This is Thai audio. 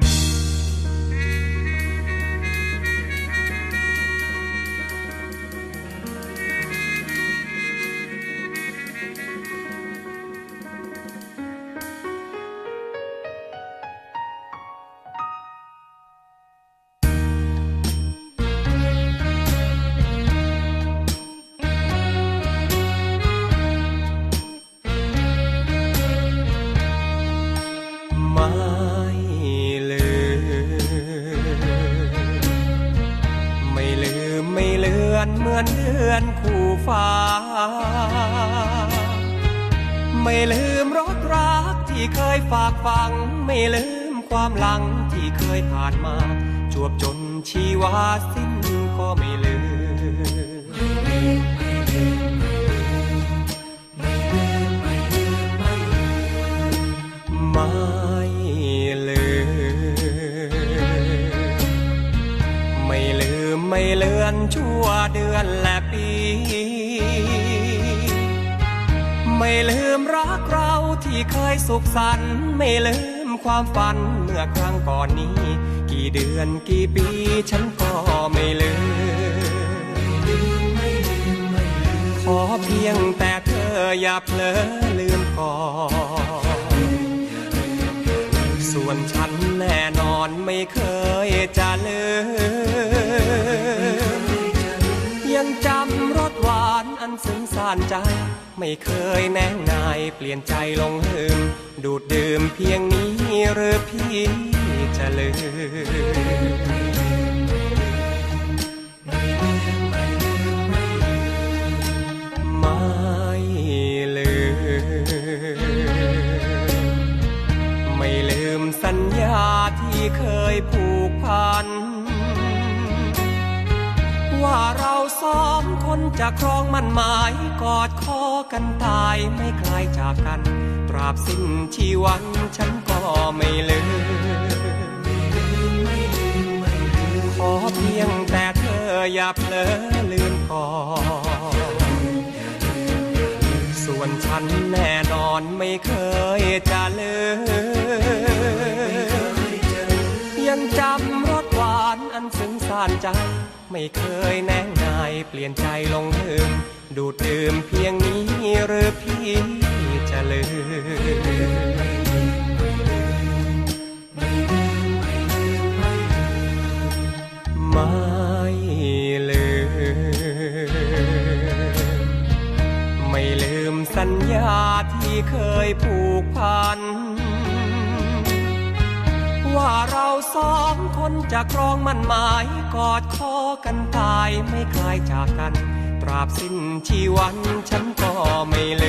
ไไม่เลือนเหมือนเดือนคู่ฟ้า ไม่ลืมรสรักที่เคยฝากฝัง ไม่ลืมความหลังที่เคยผ่านมา จวบจนชีวาสิ้นก็ไม่ลืมไม่ลืมไม่ลืมไม่เลื อนชั่วเดือนและปี ไม่ลืมรักเราที่เคยสุขสันต์ไม่ลืมความฝันเมื่อครั้งก่อนนี้ กี่เดือนกี่ปีฉันก็ไม่ลืม ขอเพียงแต่เธออย่าเผลอลืมก่อน ส่วนฉันแน่นอนไม่เคยจะลืม ยังจำรสหวานอันซึ้งสานใจ ไม่เคยแน่นายเปลี่ยนใจลงหืม ดูดดื่มเพียงนี้หรือพี่จะลืม ที่เคยผูกพัน ว่าเราสองคนจะครองมันหมาย กอดคอกันตายไม่คลายจากกัน ตราบสิ้นชีวันฉันก็ไม่ลืมขอเพียงแต่เธออย่าเผลอลืมก่อน ส่วนฉันแน่นอนไม่เคยจะลืม จำรสหวานอันซึ้งสานใจ ไม่เคยแน่นายเปลี่ยนใจลงลืม ดูดดื่มเพียงนี้หรือพี่จะลืมไม่ลืม ไม่ลืมสัญญาที่เคยผูกพัน ว่าเราสองคนจะครองมันหมาย กอดคอกันตายไม่คลายจากกัน ตราบสิ้นชีวันฉันก็ไม่เล